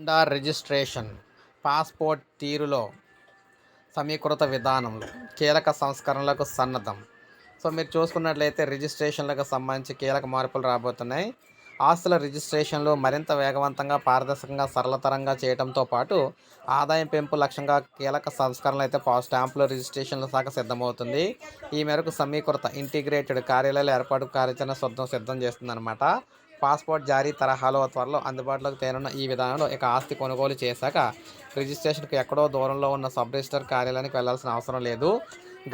Honda registration passport తీరులో సమీకృత విధానంలో కీలక సంస్కరణలకు సన్నద్ధం. సో మీరు చూసుకున్నట్లయితే రిజిస్ట్రేషన్లకు సంబంధించి కీలక మార్పులు రాబోతున్నాయి. ఆస్తుల రిజిస్ట్రేషన్లు మరింత వేగవంతంగా పారదర్శకంగా సరళతరంగా చేయడంతో పాటు ఆదాయం పెంపు లక్ష్యంగా కీలక సంస్కరణలు అయితే పా స్టాంపుల రిజిస్ట్రేషన్ల శాఖ సిద్ధమవుతుంది. ఈ మేరకు సమీకృత ఇంటిగ్రేటెడ్ కార్యాలయాల ఏర్పాటు కార్యాచరణ సిద్ధం సిద్ధం చేస్తుందన్నమాట. పాస్పోర్ట్ జారీ తరహాలో త్వరలో అందుబాటులోకి తేనున్న ఈ విధానంలో ఇక ఆస్తి కొనుగోలు చేశాక రిజిస్ట్రేషన్కు ఎక్కడో దూరంలో ఉన్న సబ్ రిజిస్టర్ కార్యాలయానికి వెళ్ళాల్సిన అవసరం లేదు.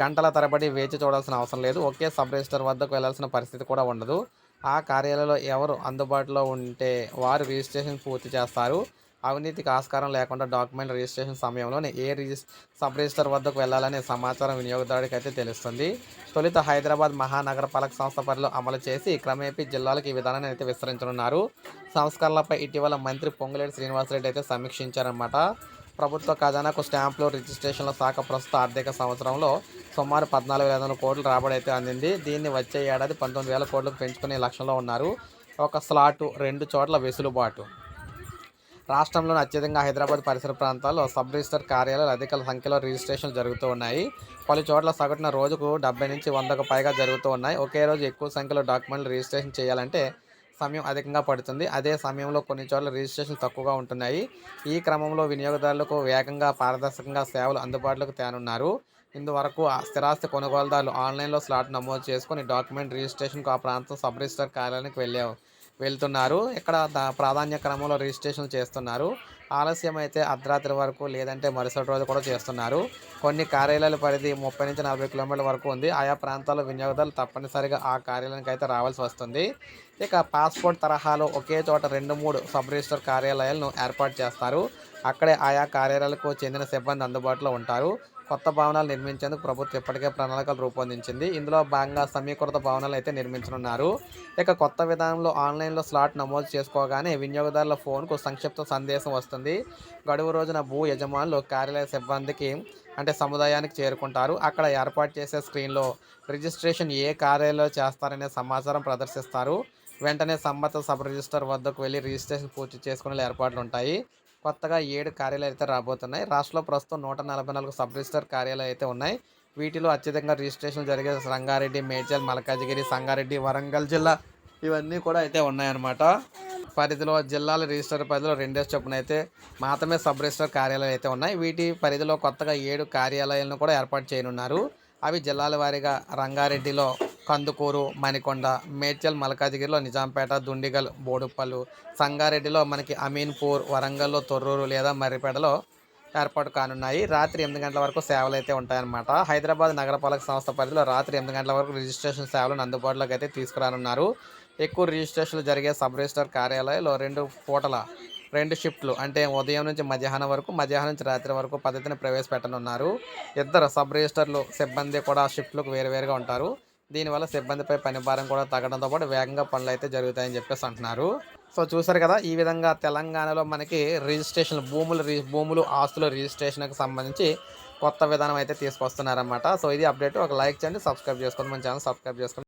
గంటల తరబడి వేచి చూడాల్సిన అవసరం లేదు. ఒకే సబ్ రిజిస్టర్ వద్దకు వెళ్ళాల్సిన పరిస్థితి కూడా ఉండదు. ఆ కార్యాలయంలో ఎవరు అందుబాటులో ఉంటే వారు రిజిస్ట్రేషన్ పూర్తి చేస్తారు. అవినీతికి ఆస్కారం లేకుండా డాక్యుమెంట్ రిజిస్ట్రేషన్ సమయంలోనే ఏ రిజిస్ సబ్ రిజిస్టర్ వద్దకు వెళ్ళాలనే సమాచారం వినియోగదారుడికి అయితే తెలుస్తుంది. తొలుత హైదరాబాద్ మహానగరపాలక సంస్థ పరిలో అమలు చేసి క్రమేపీ జిల్లాలకు ఈ విధానాన్ని అయితే విస్తరించనున్నారు. సంస్కరణలపై ఇటీవల మంత్రి పొంగులేటి శ్రీనివాసరెడ్డి అయితే సమీక్షించారన్నమాట. ప్రభుత్వ ఖజానాకు స్టాంపులు రిజిస్ట్రేషన్ల శాఖ ప్రస్తుత ఆర్థిక సంవత్సరంలో సుమారు పద్నాలుగు వేల కోట్లు వందల రాబడి అయితే అందింది. దీన్ని వచ్చే ఏడాది పంతొమ్మిది వేల కోట్లకు పెంచుకునే లక్ష్యంలో ఉన్నారు. ఒక స్లాటు రెండు చోట్ల వెసులుబాటు. రాష్ట్రంలోని అత్యధికంగా హైదరాబాద్ పరిసర ప్రాంతాల్లో సబ్ రిజిస్టర్ కార్యాలయాలు అధిక సంఖ్యలో రిజిస్ట్రేషన్ జరుగుతూ ఉన్నాయి. పలు చోట్ల సగటున రోజుకు డెబ్బై నుంచి వందకు పైగా జరుగుతూ ఉన్నాయి. ఒకే రోజు ఎక్కువ సంఖ్యలో డాక్యుమెంట్లు రిజిస్ట్రేషన్ చేయాలంటే సమయం అధికంగా పడుతుంది. అదే సమయంలో కొన్ని చోట్ల రిజిస్ట్రేషన్ తక్కువగా ఉంటున్నాయి. ఈ క్రమంలో వినియోగదారులకు వేగంగా పారదర్శకంగా సేవలు అందుబాటులోకి తేనున్నారు. ఇందువరకు ఆ స్థిరాస్తి కొనుగోలుదారులు ఆన్లైన్లో స్లాట్ నమోదు చేసుకుని డాక్యుమెంట్ రిజిస్ట్రేషన్కు ఆ ప్రాంతం సబ్ రిజిస్టర్ కార్యాలయానికి వెళ్ళావు. వెళ్తున్నారు. ఇక్కడ ప్రాధాన్య క్రమంలో రిజిస్ట్రేషన్ చేస్తున్నారు. ఆలస్యం అయితే అర్ధరాత్రి వరకు లేదంటే మరుసటి రోజు కూడా చేస్తున్నారు. కొన్ని కార్యాలయాల పరిధి ముప్పై నుంచి నలభై కిలోమీటర్ల వరకు ఉంది. ఆయా ప్రాంతాల్లో వినియోగదారులు తప్పనిసరిగా ఆ కార్యాలయానికి అయితే రావాల్సి వస్తుంది. ఇక పాస్పోర్ట్ తరహాలో ఒకే చోట రెండు మూడు సబ్ రిజిస్టర్ కార్యాలయాలను ఏర్పాటు చేస్తారు. అక్కడే ఆయా కార్యాలయాలకు చెందిన సిబ్బంది అందుబాటులో ఉంటారు. కొత్త భవనాలు నిర్మించేందుకు ప్రభుత్వం ఇప్పటికే ప్రణాళికలు రూపొందించింది. ఇందులో భాగంగా సమీకృత భవనాలు అయితే నిర్మించనున్నారు. ఇక కొత్త విధానంలో ఆన్లైన్లో స్లాట్ నమోదు చేసుకోగానే వినియోగదారుల ఫోన్కు సంక్షిప్త సందేశం వస్తుంది. గడువు రోజున భూ యజమానులు కార్యాలయ సిబ్బందికి అంటే సముదాయానికి చేరుకుంటారు. అక్కడ ఏర్పాటు చేసే స్క్రీన్లో రిజిస్ట్రేషన్ ఏ కార్యాలయంలో చేస్తారనే సమాచారం ప్రదర్శిస్తారు. వెంటనే సంబంధిత సబ్ రిజిస్టర్ వద్దకు వెళ్ళి రిజిస్ట్రేషన్ పూర్తి చేసుకునే ఏర్పాట్లు ఉంటాయి. కొత్తగా ఏడు కార్యాలయాలు అయితే రాబోతున్నాయి. రాష్ట్రంలో ప్రస్తుతం నూట నలభై నాలుగు సబ్ రిజిస్టర్ కార్యాలయాలు అయితే ఉన్నాయి. వీటిలో అత్యధికంగా రిజిస్ట్రేషన్ జరిగే రంగారెడ్డి మేడ్చల్ మల్కాజిగిరి సంగారెడ్డి వరంగల్ జిల్లా ఇవన్నీ కూడా అయితే ఉన్నాయన్నమాట. పరిధిలో జిల్లాల రిజిస్టర్ పరిధిలో రెండేసి చొప్పున అయితే మాత్రమే సబ్ రిజిస్టర్ కార్యాలయాలు అయితే ఉన్నాయి. వీటి పరిధిలో కొత్తగా ఏడు కార్యాలయాలను కూడా ఏర్పాటు చేయనున్నారు. అవి జిల్లాల వారీగా రంగారెడ్డిలో కందుకూరు మణికొండ మేడ్చల్ మల్కాజిగిరిలో నిజాంపేట దుండిగల్ బోడుప్పలు సంగారెడ్డిలో మనకి అమీన్పూర్ వరంగల్లో తొర్రూరు లేదా మర్రిపేటలో ఏర్పాటు కానున్నాయి. రాత్రి ఎనిమిది గంటల వరకు సేవలు అయితే ఉంటాయన్నమాట. హైదరాబాద్ నగరపాలక సంస్థ పరిధిలో రాత్రి ఎనిమిది గంటల వరకు రిజిస్ట్రేషన్ సేవలను అందుబాటులోకి అయితే తీసుకురానున్నారు. ఎక్కువ రిజిస్ట్రేషన్లు జరిగే సబ్ రిజిస్టర్ కార్యాలయంలో రెండు పూటల రెండు షిఫ్ట్లు అంటే ఉదయం నుంచి మధ్యాహ్నం వరకు మధ్యాహ్నం నుంచి రాత్రి వరకు పద్ధతిని ప్రవేశపెట్టనున్నారు. ఇద్దరు సబ్ రిజిస్టర్లు సిబ్బంది కూడా షిఫ్ట్లకు వేరువేరుగా ఉంటారు. దీనివల్ల సిబ్బందిపై పని భారం కూడా తగ్గడంతో పాటు వేగంగా పనులు అయితే జరుగుతాయని చెప్పేసి అంటున్నారు. సో చూసారు కదా ఈ విధంగా తెలంగాణలో మనకి రిజిస్ట్రేషన్ భూములు భూములు ఆస్తుల రిజిస్ట్రేషన్కి సంబంధించి కొత్త విధానం అయితే తీసుకొస్తున్నారన్నమాట. సో ఇది అప్డేట్. ఒక లైక్ చేయండి సబ్స్క్రైబ్ చేసుకోండి. మన ఛానల్ సబ్స్క్రైబ్ చేసుకోండి.